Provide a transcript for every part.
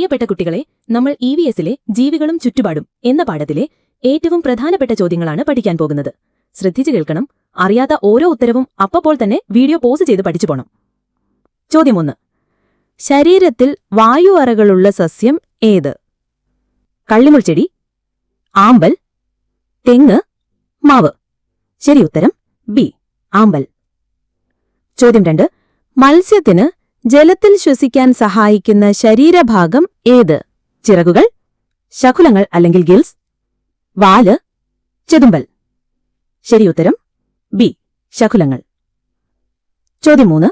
പ്രിയപ്പെട്ട കുട്ടികളെ നമ്മൾ ഇ വി എസിലെ ജീവികളും ചുറ്റുപാടും എന്ന പാഠത്തിലെ ഏറ്റവും പ്രധാനപ്പെട്ട ചോദ്യങ്ങളാണ് പഠിക്കാൻ പോകുന്നത്. ശ്രദ്ധിച്ചു കേൾക്കണം. അറിയാത്ത ഓരോ ഉത്തരവും അപ്പോൾ തന്നെ വീഡിയോ പോസ് ചെയ്ത് പഠിച്ചു പോണം. ചോദ്യം ഒന്ന്. ശരീരത്തിൽ വായു അറകളുള്ള സസ്യം ഏത്? കള്ളിമുൾച്ചെടി ആമ്പൽ തെങ്ങ് മാവ്. ശരി ഉത്തരം ബി ആമ്പൽ. ചോദ്യം രണ്ട്. മത്സ്യത്തിന് ജലത്തിൽ ശ്വസിക്കാൻ സഹായിക്കുന്ന ശരീരഭാഗം ഏത്? ചിറകുകൾ ശകുലങ്ങൾ അല്ലെങ്കിൽ ഗിൽസ്? വാൽ ചെതുമ്പൽ. ശരി ഉത്തരം ബി ശകുലങ്ങൾ. ചോദ്യം മൂന്ന്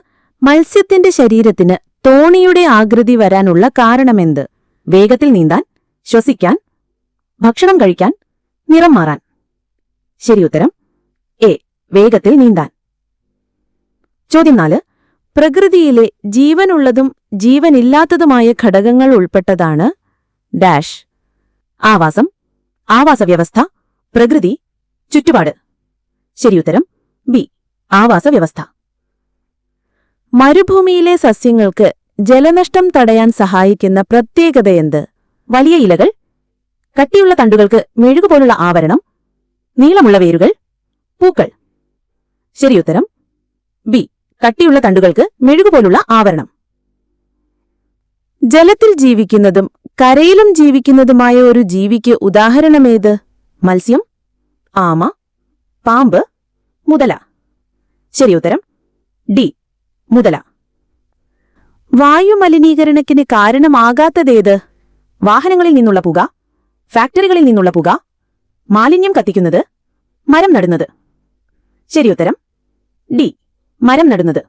മത്സ്യത്തിന്റെ ശരീരത്തിന് തോണിയുടെ ആകൃതി വരാനുള്ള കാരണമെന്ത്? വേഗത്തിൽ നീന്താൻ ശ്വസിക്കാൻ ഭക്ഷണം കഴിക്കാൻ നിറം മാറാൻ. ശരി ഉത്തരം എ വേഗത്തിൽ നീന്താൻ. ചോദ്യം നാല് പ്രകൃതിയിലെ ജീവനുള്ളതും ജീവനില്ലാത്തതുമായ ഘടകങ്ങൾ ഉൾപ്പെട്ടതാണ് ഡാഷ്. ആവാസം ആവാസവ്യവസ്ഥ പ്രകൃതി ചുറ്റുപാട്. ശരിയുത്തരം ബി ആവാസവ്യവസ്ഥ. മരുഭൂമിയിലെ സസ്യങ്ങൾക്ക് ജലനഷ്ടം തടയാൻ സഹായിക്കുന്ന പ്രത്യേകതയെന്ത് വലിയ ഇലകൾ കട്ടിയുള്ള തണ്ടുകൾക്ക് മെഴുകുപോലുള്ള ആവരണം നീളമുള്ള വേരുകൾ പൂക്കൾ. ശരിയുത്തരം ബി കട്ടിയുള്ള തണ്ടുകൾക്ക് മെഴുകുപോലുള്ള ആവരണം. ജലത്തിൽ ജീവിക്കുന്നതും കരയിലും ജീവിക്കുന്നതുമായ ഒരു ജീവിക്ക് ഉദാഹരണമേത് മത്സ്യം ആമ പാമ്പ് മുതല. ശരി ഉത്തരം ഡി മുതല. വായുമലിനീകരണത്തിന് കാരണമാകാത്തതേത്? വാഹനങ്ങളിൽ നിന്നുള്ള പുക ഫാക്ടറികളിൽ നിന്നുള്ള പുക മാലിന്യം കത്തിക്കുന്നത് മരം നടുന്നത്. ശരി ഉത്തരം ഡി. മരം നടുന്നത്.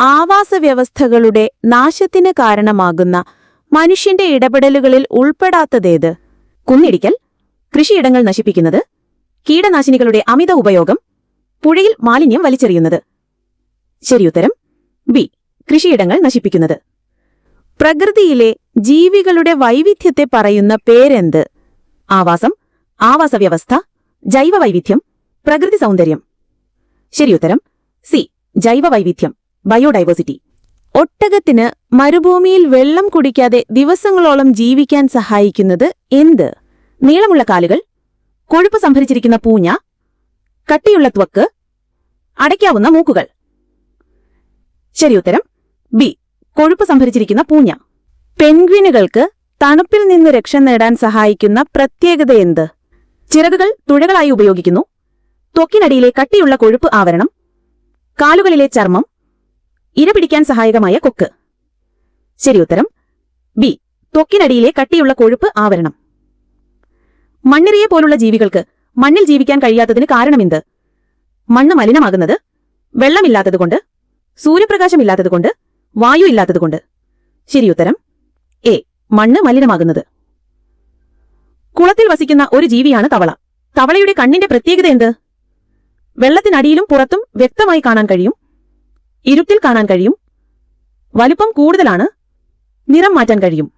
ആവാസ വ്യവസ്ഥകളുടെ നാശത്തിന് കാരണമാകുന്ന മനുഷ്യന്റെ ഇടപെടലുകളിൽ ഉൾപ്പെടാത്തതേത്? കുന്നിടിക്കൽ കൃഷിയിടങ്ങൾ നശിപ്പിക്കുന്നത് കീടനാശിനികളുടെ അമിത ഉപയോഗം പുഴയിൽ മാലിന്യം വലിച്ചെറിയുന്നത്. ശരിയുത്തരം ബി കൃഷിയിടങ്ങൾ നശിപ്പിക്കുന്നത്. പ്രകൃതിയിലെ ജീവികളുടെ വൈവിധ്യത്തെ പറയുന്ന പേരെന്ത്? ആവാസം ആവാസവ്യവസ്ഥ ജൈവവൈവിധ്യം പ്രകൃതി സൗന്ദര്യം. ശരിയുത്തരം. സി. ജൈവ ജൈവവൈവിധ്യം. ബയോഡൈവേഴ്സിറ്റി. ഒട്ടകത്തിന് മരുഭൂമിയിൽ വെള്ളം കുടിക്കാതെ ദിവസങ്ങളോളം ജീവിക്കാൻ സഹായിക്കുന്നത് എന്ത്? നീളമുള്ള കാലുകൾ കൊഴുപ്പ് സംഭരിച്ചിരിക്കുന്ന പൂഞ്ഞ കട്ടിയുള്ള ത്വക്ക് അടയ്ക്കാവുന്ന മൂക്കുകൾ. ശരിയുത്തരം. ബി. കൊഴുപ്പ് സംഭരിച്ചിരിക്കുന്ന പൂഞ്ഞ. പെൻഗ്വിനുകൾക്ക് തണുപ്പിൽ നിന്ന് രക്ഷ നേടാൻ സഹായിക്കുന്ന പ്രത്യേകത എന്ത്? ചിറകുകൾ തുഴകളായി ഉപയോഗിക്കുന്നു. ത്വക്കിനടിയിലെ കട്ടിയുള്ള കൊഴുപ്പ് ആവരണം. കാലുകളിലെ ചർമ്മം. ഇര പിടിക്കാൻ സഹായകമായ കൊക്ക്. ശരി ഉത്തരം. ബി. ത്വക്കിനടിയിലെ കട്ടിയുള്ള കൊഴുപ്പ് ആവരണം. മണ്ണിറിയെ പോലുള്ള ജീവികൾക്ക് മണ്ണിൽ ജീവിക്കാൻ കഴിയാത്തതിന് കാരണമെന്ത്? മണ്ണ് മലിനമാകുന്നത് വെള്ളമില്ലാത്തതുകൊണ്ട് സൂര്യപ്രകാശമില്ലാത്തതുകൊണ്ട് വായു ഇല്ലാത്തതുകൊണ്ട്. ശരിയുത്തരം എ. മണ്ണ് മലിനമാകുന്നത്. കുളത്തിൽ വസിക്കുന്ന ഒരു ജീവിയാണ് തവള. തവളയുടെ കണ്ണിന്റെ പ്രത്യേകത എന്ത്? വെള്ളത്തിനടിയിലും പുറത്തും വ്യക്തമായി കാണാൻ കഴിയും. ഇരുട്ടിൽ കാണാൻ കഴിയും. വലുപ്പം കൂടുതലാണ്. നിറം മാറ്റാൻ കഴിയും.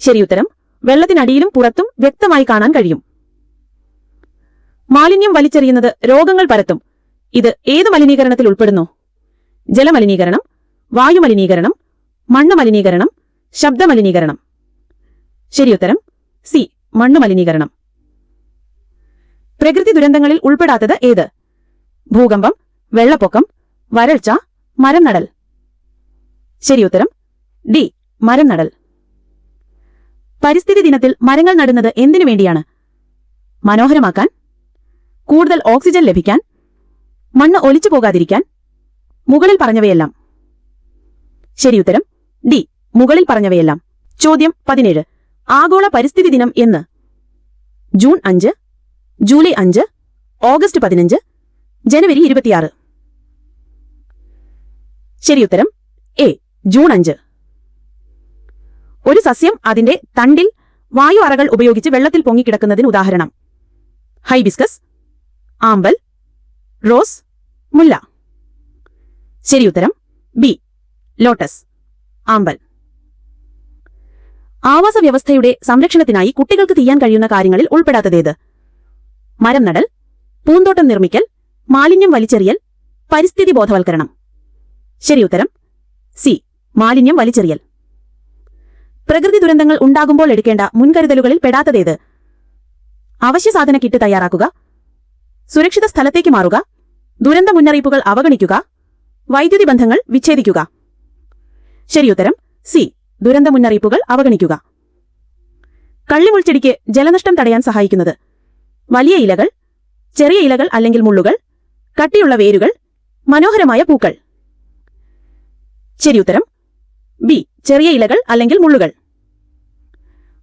ശരിയുത്തരം വെള്ളത്തിനടിയിലും പുറത്തും വ്യക്തമായി കാണാൻ കഴിയും. മാലിന്യം വലിച്ചെറിയുന്നത് രോഗങ്ങൾ പരത്തും. ഇത് ഏത് മലിനീകരണത്തിൽ ഉൾപ്പെടുന്നു? ജലമലിനീകരണം വായുമലിനീകരണം മണ്ണ് മലിനീകരണം ശബ്ദമലിനീകരണം ശരിയുത്തരം സി. മണ്ണ് മലിനീകരണം പ്രകൃതി ദുരന്തങ്ങളിൽ ഉൾപ്പെടാത്തത് ഏത്? ഭൂകമ്പം വെള്ളപ്പൊക്കം വരൾച്ച മരം നടൽ ഉത്തരം. ഡി മരം നടൽ പരിസ്ഥിതി ദിനത്തിൽ മരങ്ങൾ നടുന്നത് എന്തിനു വേണ്ടിയാണ്? മനോഹരമാക്കാൻ കൂടുതൽ ഓക്സിജൻ ലഭിക്കാൻ മണ്ണ് ഒലിച്ചു പോകാതിരിക്കാൻ മുകളിൽ പറഞ്ഞവയെല്ലാം. ശരി ഉത്തരം. ഡി മുകളിൽ പറഞ്ഞവയെല്ലാം. ചോദ്യം പതിനേഴ്. ആഗോള പരിസ്ഥിതി ദിനം എന്ന്. ജൂൺ അഞ്ച് ജൂലൈ അഞ്ച് ഓഗസ്റ്റ് പതിനഞ്ച് ജനുവരി ഇരുപത്തിയാറ്. ശരിയുത്തരം എ ജൂൺ അഞ്ച്. ഒരു സസ്യം അതിന്റെ തണ്ടിൽ വായു അറകൾ ഉപയോഗിച്ച് വെള്ളത്തിൽ പൊങ്ങിക്കിടക്കുന്നതിന് ഉദാഹരണം. ഹൈബിസ്കസ് ആമ്പൽ റോസ് മുല്ല. ശരിയുത്തരം ബി ലോട്ടസ് ആമ്പൽ. ആവാസ വ്യവസ്ഥയുടെ സംരക്ഷണത്തിനായി കുട്ടികൾക്ക് ചെയ്യാൻ കഴിയുന്ന കാര്യങ്ങളിൽ ഉൾപ്പെടാത്തതേത് മരം നടൽ പൂന്തോട്ടം നിർമ്മിക്കൽ മാലിന്യം വലിച്ചെറിയൽ പരിസ്ഥിതി ബോധവൽക്കരണം. ശരി ഉത്തരം. സി. മാലിന്യം വലിച്ചെറിയൽ. പ്രകൃതി ദുരന്തങ്ങൾ ഉണ്ടാകുമ്പോൾ എടുക്കേണ്ട മുൻകരുതലുകളിൽ പെടാത്തതേത് അവശ്യ സാധന കിറ്റ് തയ്യാറാക്കുക സുരക്ഷിത സ്ഥലത്തേക്ക് മാറുക ദുരന്ത മുന്നറിയിപ്പുകൾ അവഗണിക്കുക വൈദ്യുതി ബന്ധങ്ങൾ വിച്ഛേദിക്കുക. ശരിയുത്തരം സി. ദുരന്ത മുന്നറിയിപ്പുകൾ അവഗണിക്കുക. കള്ളിമുൾച്ചെടിക്ക് ജലനഷ്ടം തടയാൻ സഹായിക്കുന്നത്. വലിയ ഇലകൾ ചെറിയ ഇലകൾ അല്ലെങ്കിൽ മുള്ളുകൾ കട്ടിയുള്ള വേരുകൾ മനോഹരമായ പൂക്കൾ. ശരി ഉത്തരം. ബി ചെറിയ ഇലകൾ അല്ലെങ്കിൽ മുള്ളുകൾ.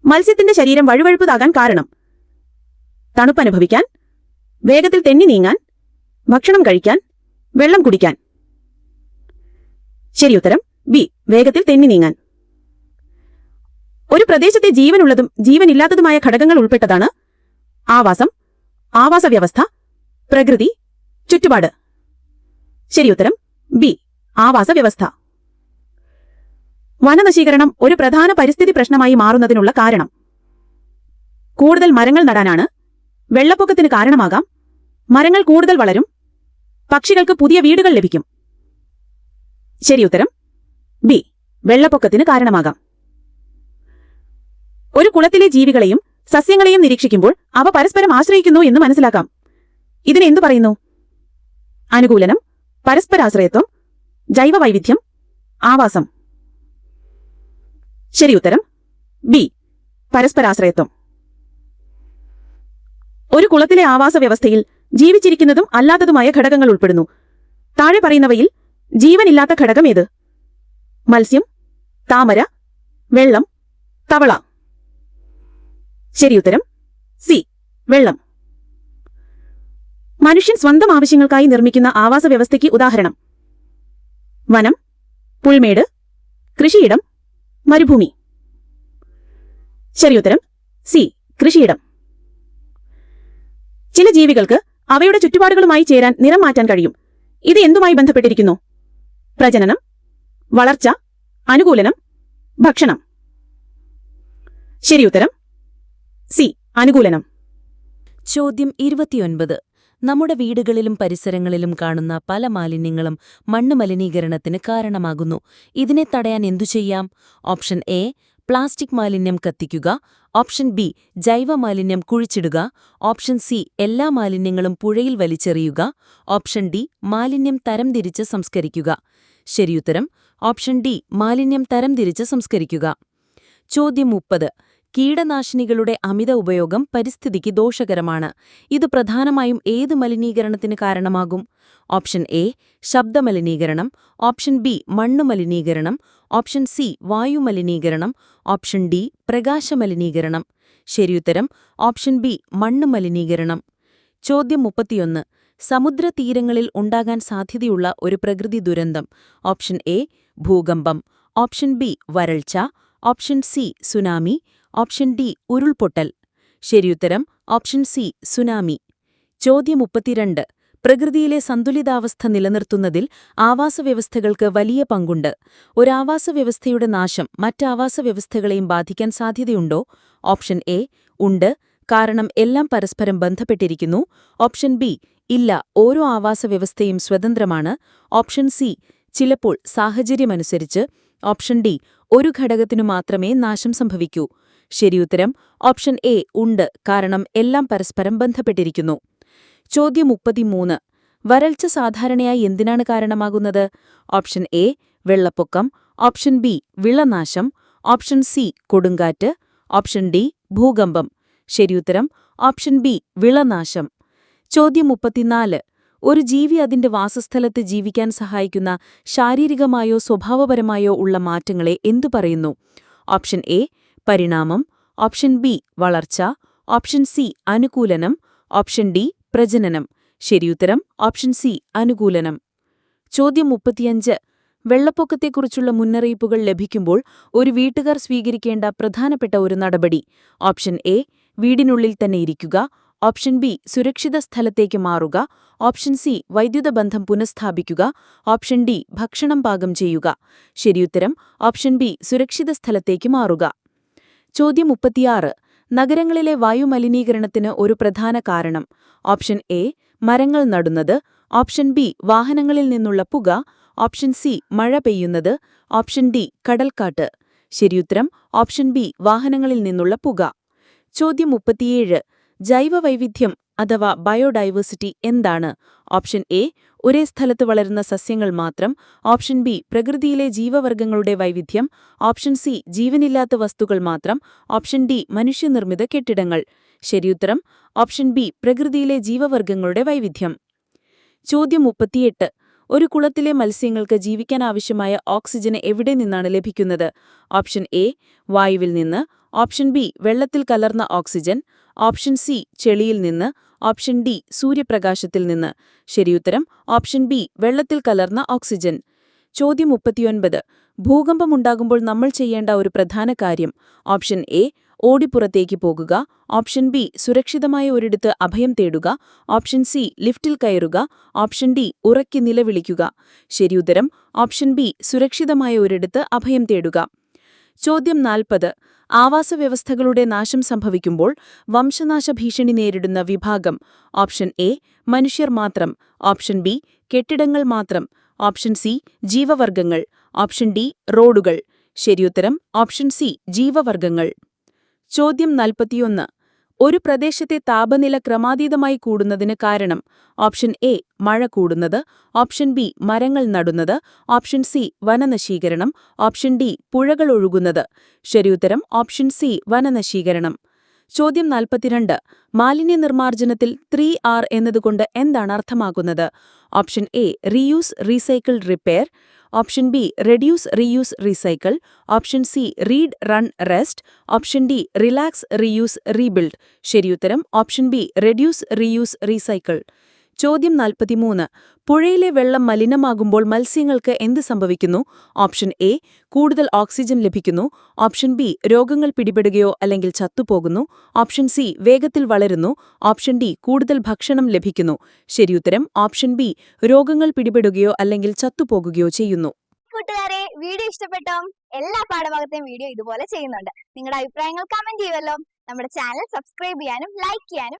മത്സ്യത്തിന്റെ ശരീരം വഴുവഴുപ്പതാകാൻ കാരണം. തണുപ്പനുഭവിക്കാൻ വേഗത്തിൽ തെന്നി നീങ്ങാൻ ഭക്ഷണം കഴിക്കാൻ വെള്ളം കുടിക്കാൻ. ശരി ഉത്തരം. ബി വേഗത്തിൽ തെന്നി നീങ്ങാൻ. ഒരു പ്രദേശത്തെ ജീവനുള്ളതും ജീവനില്ലാത്തതുമായ ഘടകങ്ങൾ ഉൾപ്പെട്ടതാണ് ആവാസം ആവാസ വ്യവസ്ഥ പ്രകൃതി ചുറ്റുപാട്. ശരിയുത്തരം ബി ആവാസ വ്യവസ്ഥ വനനശീകരണം ഒരു പ്രധാന പരിസ്ഥിതി പ്രശ്നമായി മാറുന്നതിനുള്ള കാരണം. കൂടുതൽ മരങ്ങൾ നടാനാണ് വെള്ളപ്പൊക്കത്തിന് കാരണമാകാം മരങ്ങൾ കൂടുതൽ വളരും പക്ഷികൾക്ക് പുതിയ വീടുകൾ ലഭിക്കും. ശരിയുത്തരം ബി വെള്ളപ്പൊക്കത്തിന് കാരണമാകാം. ഒരു കുളത്തിലെ ജീവികളെയും സസ്യങ്ങളെയും നിരീക്ഷിക്കുമ്പോൾ അവ പരസ്പരം ആശ്രയിക്കുന്നു എന്ന് മനസ്സിലാക്കാം. ഇതിനെന്തു പറയുന്നു? അനുകൂലനം പരസ്പരാശ്രയത്വം ജൈവവൈവിധ്യം ആവാസം. ശരി ഉത്തരം ബി പരസ്പരാശ്രയത്വം. ഒരു കുളത്തിലെ ആവാസ വ്യവസ്ഥയിൽ ജീവിച്ചിരിക്കുന്നതും അല്ലാത്തതുമായ ഘടകങ്ങൾ ഉൾപ്പെടുന്നു. താഴെ പറയുന്നവയിൽ ജീവനില്ലാത്ത ഘടകം ഏത്? മത്സ്യം താമര വെള്ളം തവള. ശരിയുത്തരം സി. വെള്ളം. മനുഷ്യൻ സ്വന്തം ആവശ്യങ്ങൾക്കായി നിർമ്മിക്കുന്ന ആവാസ വ്യവസ്ഥയ്ക്ക് ഉദാഹരണം. വനം പുൽമേട് കൃഷിയിടം മരുഭൂമി. ശരി ഉത്തരം സി. കൃഷിയിടം. ചില ജീവികൾക്ക് അവയുടെ ചുറ്റുപാടുകളുമായി ചേരാൻ നിറം മാറ്റാൻ കഴിയും. ഇത് എന്തുമായി ബന്ധപ്പെട്ടിരിക്കുന്നു? പ്രജനനം വളർച്ച അനുകൂലനം ഭക്ഷണം. ശരിയുത്തരം സി. അനുകൂലനം. ചോദ്യം ഇരുപത്തിയൊൻപത്. നമ്മുടെ വീടുകളിലും പരിസരങ്ങളിലും കാണുന്ന പല മാലിന്യങ്ങളും മണ്ണ് മലിനീകരണത്തിന് കാരണമാകുന്നു. ഇതിനെ തടയാൻ എന്തു ചെയ്യാം? ഓപ്ഷൻ എ പ്ലാസ്റ്റിക് മാലിന്യം കത്തിക്കുക. ഓപ്ഷൻ ബി ജൈവ മാലിന്യം കുഴിച്ചിടുക. ഓപ്ഷൻ സി എല്ലാ മാലിന്യങ്ങളും പുഴയിൽ വലിച്ചെറിയുക. ഓപ്ഷൻ ഡി മാലിന്യം തരംതിരിച്ച് സംസ്കരിക്കുക. ശരിയുത്തരം ഓപ്ഷൻ ഡി മാലിന്യം തരംതിരിച്ച് സംസ്കരിക്കുക. ചോദ്യം മുപ്പത്. കീടനാശിനികളുടെ അമിത ഉപയോഗം പരിസ്ഥിതിക്ക് ദോഷകരമാണ്. ഇത് പ്രധാനമായും ഏത് മലിനീകരണത്തിന് കാരണമാകും? ഓപ്ഷൻ എ ശബ്ദമലിനീകരണം. ഓപ്ഷൻ ബി മണ്ണു മലിനീകരണം ഓപ്ഷൻ സി വായുമലിനീകരണം. ഓപ്ഷൻ ഡി പ്രകാശമലിനീകരണം. ശരിയുത്തരം ഓപ്ഷൻ ബി മണ്ണ് മലിനീകരണം ചോദ്യം മുപ്പത്തിയൊന്ന് സമുദ്രതീരങ്ങളിൽ ഉണ്ടാകാൻ സാധ്യതയുള്ള ഒരു പ്രകൃതി ദുരന്തം. ഓപ്ഷൻ എ ഭൂകമ്പം. ഓപ്ഷൻ ബി വരൾച്ച. Option C tsunami. Option D ഉരുൾപൊട്ടൽ. ശരിയുത്തരം ഓപ്ഷൻ സി സുനാമി. ചോദ്യം മുപ്പത്തിരണ്ട്. പ്രകൃതിയിലെ സന്തുലിതാവസ്ഥ നിലനിർത്തുന്നതിൽ ആവാസവ്യവസ്ഥകൾക്ക് വലിയ പങ്കുണ്ട്. ഒരാവാസവ്യവസ്ഥയുടെ നാശം മറ്റാവാസവ്യവസ്ഥകളെയും ബാധിക്കാൻ സാധ്യതയുണ്ടോ? ഓപ്ഷൻ എ ഉണ്ട്. കാരണം എല്ലാം പരസ്പരം ബന്ധപ്പെട്ടിരിക്കുന്നു. ഓപ്ഷൻ ബി ഇല്ല. ഓരോ ആവാസവ്യവസ്ഥയും സ്വതന്ത്രമാണ്. ഓപ്ഷൻ സി ചിലപ്പോൾ സാഹചര്യമനുസരിച്ച്. ഓപ്ഷൻ ഡി ഒരു ഘടകത്തിനു മാത്രമേ നാശം സംഭവിക്കൂ. ശരിയുത്തരം ഓപ്ഷൻ എ ഉണ്ട് കാരണം എല്ലാം പരസ്പരം ബന്ധപ്പെട്ടിരിക്കുന്നു. ചോദ്യം മുപ്പത്തിമൂന്ന്. വരൾച്ച സാധാരണയായി എന്തിനാണ് കാരണമാകുന്നത്? ഓപ്ഷൻ എ വെള്ളപ്പൊക്കം. ഓപ്ഷൻ ബി വിളനാശം. ഓപ്ഷൻ സി കൊടുങ്കാറ്റ്. ഓപ്ഷൻ ഡി ഭൂകമ്പം. ശരിയുത്തരം ഓപ്ഷൻ ബി വിളനാശം. ചോദ്യം മുപ്പത്തിനാല്. ഒരു ജീവി അതിന്റെ വാസസ്ഥലത്ത് ജീവിക്കാൻ സഹായിക്കുന്ന ശാരീരികമായോ സ്വഭാവപരമായോ ഉള്ള മാറ്റങ്ങളെ എന്തു പറയുന്നു? ഓപ്ഷൻ എ പരിണാമം ഓപ്ഷൻ ബി വളർച്ച ഓപ്ഷൻ സി അനുകൂലനം ഓപ്ഷൻ ഡി പ്രജനനം. ശരിയുത്തരം ഓപ്ഷൻ സി അനുകൂലനം. ചോദ്യം മുപ്പത്തിയഞ്ച്. വെള്ളപ്പൊക്കത്തെക്കുറിച്ചുള്ള മുന്നറിയിപ്പുകൾ ലഭിക്കുമ്പോൾ ഒരു വീട്ടുകാർ സ്വീകരിക്കേണ്ട പ്രധാനപ്പെട്ട ഒരു നടപടി. ഓപ്ഷൻ എ വീടിനുള്ളിൽ തന്നെ ഇരിക്കുക. ഓപ്ഷൻ ബി സുരക്ഷിത സ്ഥലത്തേക്ക് മാറുക. ഓപ്ഷൻ സി വൈദ്യുത ബന്ധം പുനഃസ്ഥാപിക്കുക. ഓപ്ഷൻ ഡി ഭക്ഷണം പാകം ചെയ്യുക. ശരിയുത്തരം ഓപ്ഷൻ ബി സുരക്ഷിത സ്ഥലത്തേക്ക് മാറുക. ചോദ്യം മുപ്പത്തിയാറ്. നഗരങ്ങളിലെ വായുമലിനീകരണത്തിന് ഒരു പ്രധാന കാരണം. ഓപ്ഷൻ എ മരങ്ങൾ നടുന്നത്. ഓപ്ഷൻ ബി വാഹനങ്ങളിൽ നിന്നുള്ള പുക. ഓപ്ഷൻ സി മഴ പെയ്യുന്നത്. ഓപ്ഷൻ ഡി കടൽക്കാട്ട് ശരിയുത്തരം ഓപ്ഷൻ ബി വാഹനങ്ങളിൽ നിന്നുള്ള പുക. ചോദ്യം മുപ്പത്തിയേഴ്. ജൈവവൈവിധ്യം അഥവാ ബയോഡൈവേഴ്സിറ്റി എന്താണ്? ഓപ്ഷൻ എ ഒരേ സ്ഥലത്ത് വളരുന്ന സസ്യങ്ങൾ മാത്രം. ഓപ്ഷൻ ബി പ്രകൃതിയിലെ ജീവവർഗങ്ങളുടെ വൈവിധ്യം. ഓപ്ഷൻ സി ജീവനില്ലാത്ത വസ്തുക്കൾ മാത്രം. ഓപ്ഷൻ ഡി മനുഷ്യനിർമ്മിത കെട്ടിടങ്ങൾ. ശരിയുത്തരം ഓപ്ഷൻ ബി പ്രകൃതിയിലെ ജീവവർഗങ്ങളുടെ വൈവിധ്യം. ചോദ്യം മുപ്പത്തിയെട്ട് ഒരു കുളത്തിലെ മത്സ്യങ്ങൾക്ക് ജീവിക്കാൻ ആവശ്യമായ ഓക്സിജന് എവിടെ നിന്നാണ് ലഭിക്കുന്നത്? ഓപ്ഷൻ എ വായുവിൽ നിന്ന്. ഓപ്ഷൻ ബി വെള്ളത്തിൽ കലർന്ന ഓക്സിജൻ. ഓപ്ഷൻ സി ചെളിയിൽ നിന്ന്. ഓപ്ഷൻ ഡി സൂര്യപ്രകാശത്തിൽ നിന്ന്. ശരിയുത്തരം ഓപ്ഷൻ ബി വെള്ളത്തിൽ കലർന്ന ഓക്സിജൻ. ചോദ്യം മുപ്പത്തിയൊൻപത് ഭൂകമ്പമുണ്ടാകുമ്പോൾ നമ്മൾ ചെയ്യേണ്ട ഒരു പ്രധാന കാര്യം. ഓപ്ഷൻ എ ഓടിപ്പുറത്തേക്ക് പോകുക. ഓപ്ഷൻ ബി സുരക്ഷിതമായ ഒരിടത്ത് അഭയം തേടുക. ഓപ്ഷൻ സി ലിഫ്റ്റിൽ കയറുക. ഓപ്ഷൻ ഡി ഉറക്കി നിലവിളിക്കുക. ശരിയുത്തരം ഓപ്ഷൻ ബി സുരക്ഷിതമായ ഒരിടത്ത് അഭയം തേടുക. ചോദ്യം നാൽപ്പത് ആവാസവ്യവസ്ഥകളുടെ നാശം സംഭവിക്കുമ്പോൾ വംശനാശ ഭീഷണി നേരിടുന്ന വിഭാഗം ഓപ്ഷൻ എ മനുഷ്യർ മാത്രം ഓപ്ഷൻ ബി കെട്ടിടങ്ങൾ മാത്രം ഓപ്ഷൻ സി ജീവവർഗങ്ങൾ ഓപ്ഷൻ ഡി റോഡുകൾ. ശരിയുത്തരം ഓപ്ഷൻ സി ജീവവർഗങ്ങൾ. ചോദ്യം നാൽപ്പത്തിയൊന്ന്. ഒരു പ്രദേശത്തെ താപനില ക്രമാതീതമായി കൂടുന്നതിന് കാരണം ഓപ്ഷൻ എ മഴ കൂടുന്നത് ഓപ്ഷൻ ബി മരങ്ങൾ നടുന്നത് ഓപ്ഷൻ സി വനനശീകരണം ഓപ്ഷൻ ഡി പുഴകൾ ഒഴുകുന്നത്. ശരിയുത്തരം ഓപ്ഷൻ സി വനനശീകരണം. ചോദ്യം നാൽപ്പത്തിരണ്ട്. മാലിന്യ നിർമ്മാർജനത്തിൽ ത്രീ ആർ എന്നതുകൊണ്ട് എന്താണ് അർത്ഥമാക്കുന്നത് option A reuse recycle repair. Option B reduce reuse recycle. Option C read run rest. Option D relax reuse rebuild. ശരിയുത്തരം option B reduce reuse recycle. ചോദ്യം നാൽപ്പത്തിമൂന്ന് പുഴയിലെ വെള്ളം മലിനമാകുമ്പോൾ മത്സ്യങ്ങൾക്ക് എന്ത് സംഭവിക്കുന്നു? ഓപ്ഷൻ എ കൂടുതൽ ഓക്സിജൻ ലഭിക്കുന്നു. ഓപ്ഷൻ ബി രോഗങ്ങൾ പിടിപെടുകയോ അല്ലെങ്കിൽ ചത്തുപോകുന്നു. ഓപ്ഷൻ സി വേഗത്തിൽ വളരുന്നു. ഓപ്ഷൻ ഡി കൂടുതൽ ഭക്ഷണം ലഭിക്കുന്നു. ശരിയുത്തരം ഓപ്ഷൻ ബി രോഗങ്ങൾ പിടിപെടുകയോ അല്ലെങ്കിൽ ചത്തുപോകുകയോ ചെയ്യുന്നു. കൂട്ടുകാരെ വീഡിയോ ഇഷ്ടപ്പെട്ടോ? എല്ലാ പാഠഭാഗത്തെയും വീഡിയോ ഇതുപോലെ ചെയ്യുന്നുണ്ട്. നിങ്ങളുടെ അഭിപ്രായങ്ങൾ കമന്റ് ചെയ്യുമല്ലോ. നമ്മുടെ ചാനൽ സബ്സ്ക്രൈബ് ചെയ്യാനും ലൈക്ക് ചെയ്യാനും